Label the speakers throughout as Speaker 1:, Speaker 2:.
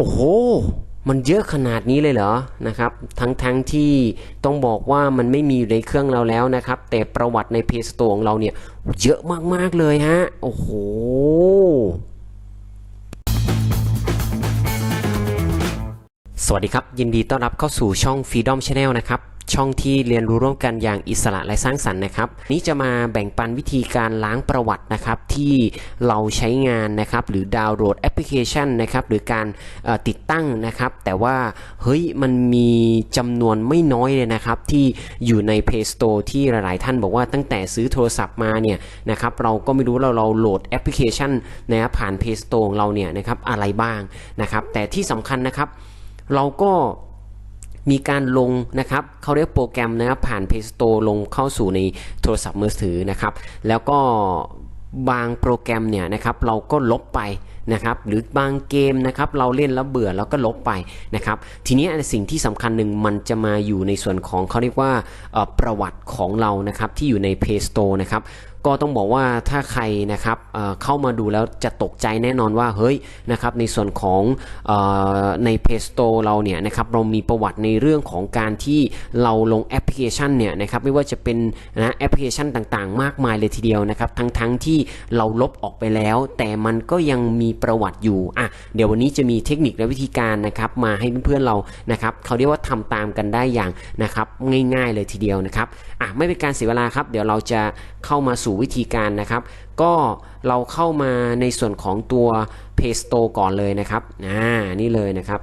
Speaker 1: โอ้โห มันเยอะขนาดนี้เลยเหรอนะครับ ทั้งทั้งที่ต้องบอกว่ามันไม่มีอยู่ในเครื่องเราแล้วนะครับ แต่ประวัติใน Play Store ของเราเนี่ย เยอะมากๆเลยฮะ โอ้โหสวัสดีครับ ยินดีต้อนรับเข้าสู่ช่อง Freedom Channel นะครับ ช่องที่เรียนรู้ร่วมกันอย่างอิสระและสร้างสรรค์นะครับ นี้จะมาแบ่งปันวิธีการล้างประวัตินะครับที่เราใช้งานนะครับหรือดาวน์โหลดแอปพลิเคชันนะครับหรือการติดตั้งนะครับ แต่ว่าเฮ้ยมันมีจำนวนไม่น้อยเลยนะครับ ที่อยู่ใน Play Store ที่หลาย ๆ ท่านบอกว่าตั้งแต่ซื้อโทรศัพท์มาเนี่ยนะครับเราก็ไม่รู้เราเราโหลดแอปพลิเคชันนะครับผ่าน Play Store ของเราเนี่ยนะครับอะไรบ้างนะครับ แต่ที่สำคัญนะครับ เราก็ มีการลงนะครับเขาเรียกโปรแกรมนะครับผ่าน Play Store ลงเข้าสู่ในโทรศัพท์มือถือนะครับ แล้วก็บางโปรแกรมเนี่ยนะครับเราก็ลบไป นะครับหรือบางเกมนะครับเราเล่นแล้วเบื่อแล้วก็ลบไปนะครับทีนี้สิ่งที่สำคัญหนึ่งมันจะมาอยู่ในส่วนของเขาเรียกว่าประวัติของเรานะครับที่อยู่ใน Play Store นะครับก็ต้องบอกว่าถ้าใครนะครับเเข้ามาดูแล้วจะตกใจแน่นอนว่าเฮ้ยนะครับในส่วนของอใน Play Store เราเนี่ยนะครับเรามีประวัติในเรื่องของการที่เราลงแอปพลิเคชันเนี่ยนะครับไม่ว่าจะเป็นนะแอปพลิเคชันต่างๆ มากมายเลยทีเดียวนะครับทั้งๆที่เราลบออกไปแล้ว แต่มันก็ยังมีประวัติอยู่อะเดี๋ยววันนี้จะมีเทคนิคและวิธีการนะครับมาให้เพื่อนๆเรานะครับเขาเรียกว่าทำตามกันได้อย่างนะครับง่ายๆเลยทีเดียวนะครับอะไม่เป็นการเสียเวลาครับ เดี๋ยวเราจะเข้ามาสู่วิธีการนะครับ ก็เราเข้ามาในส่วนของตัว Play Store ก่อนเลยนะครับอ่านี่เลยนะครับ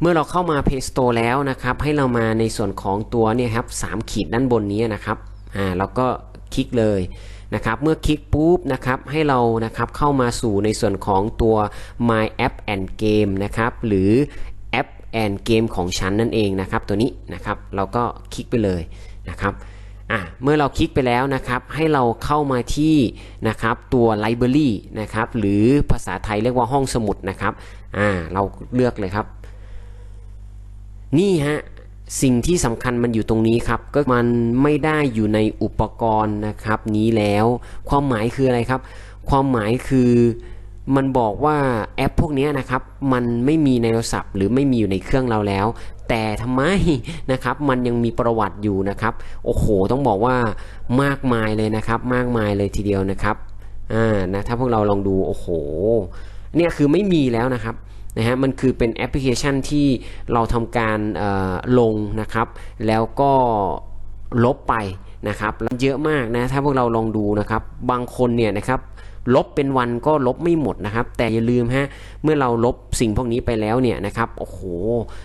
Speaker 1: เมื่อเราเข้ามา Play Store แล้วนะครับ ให้เรามาในส่วนของตัวเนี่ยครับสามขีดด้านบนนี้นะครับอ่าเราก็คลิกเลยนะครับเมื่อคลิกปุ๊บนะครับให้เรานะครับเข้ามาสู่ในส่วนของตัว My App and Game นะครับหรือแอป and Game ของฉันนั่นเองนะครับตัวนี้นะครับเราก็คลิกไปเลยนะครับอะเมื่อเราคลิกไปแล้วนะครับให้เราเข้ามาที่นะครับตัว Library นะครับหรือภาษาไทยเรียกว่าห้องสมุดนะครับอ่าเราเลือกเลยครับ นี่ฮะ สิ่งที่สำคัญมันอยู่ตรงนี้ครับ ก็มันไม่ได้อยู่ในอุปกรณ์นะครับ นี้แล้ว ความหมายคืออะไรครับ ความหมายคือมันบอกว่าแอปพวกนี้นะครับ มันไม่มีในโทรศัพท์ หรือไม่มีอยู่ในเครื่องเราแล้ว แต่ทำไมนะครับมันยังมีประวัติอยู่นะครับ โอ้โห ต้องบอกว่ามากมายเลยนะครับ มากมายเลยทีเดียวนะครับอ่านะถ้าพวกเราลองดูโอ้โหเนี่ยคือไม่มีแล้วนะครับ นะฮะมันคือเป็นแอปพลิเคชันที่เราทำการลงนะครับ แล้วก็ลบไป นะครับเยอะมากนะถ้าพวกเราลองดูนะครับ บางคนเนี่ยนะครับลบเป็นวันก็ลบไม่หมดนะครับ แต่อย่าลืมฮะเมื่อเราลบสิ่งพวกนี้ไปแล้วเนี่ยนะครับโอ้โห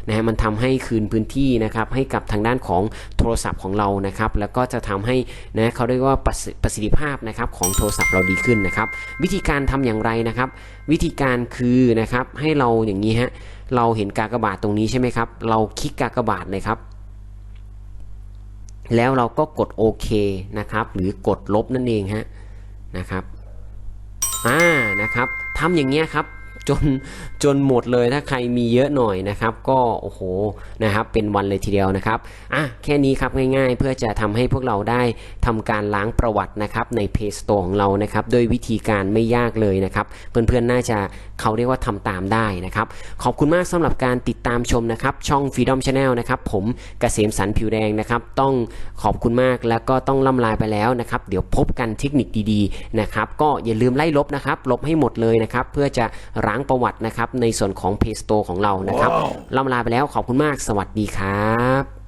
Speaker 1: นะฮะมันทำให้คืนพื้นที่นะครับให้กับทางด้านของโทรศัพท์ของเรานะครับ แล้วก็จะทำให้นะเขาเรียกว่าประสิทธิภาพนะครับของโทรศัพท์เราดีขึ้นนะครับ วิธีการทำอย่างไรนะครับ วิธีการคือนะครับให้เราอย่างนี้ฮะเราเห็นกากบาทตรงนี้ใช่ไหมครับ เราคลิกกากบาทเลยครับ แล้วเราก็กดโอเคนะครับ หรือกดลบนั่นเองฮะนะครับอ่านะครับทำอย่างเงี้ยครับ จนจนหมดเลยถ้าใครมีเยอะหน่อยนะครับ ก็โอ้โหนะครับเป็นวันเลยทีเดียวนะครับอะแค่นี้ครับง่ายๆ เพื่อจะทำให้พวกเราได้ทำการล้างประวัตินะครับใน Play Store ของเรานะครับโดยวิธีการไม่ยากเลยนะครับ เพื่อนๆน่าจะเขาเรียกว่าทำตามได้นะครับ ขอบคุณมากสำหรับการติดตามชมนะครับ ช่อง Freedom Channel นะครับผมเกษมสันผิวแดงนะครับ ต้องขอบคุณมากแล้วก็ต้องล่ำลาไปแล้วนะครับ เดี๋ยวพบกันเทคนิคดีๆนะครับ ก็อย่าลืมไล่ลบนะครับ ลบให้หมดเลยนะครับ เพื่อจะล้างประวัตินะครับในส่วนของ Play Store ของเรานะครับล่ำลาไปแล้วขอบคุณมากสวัสดีครับ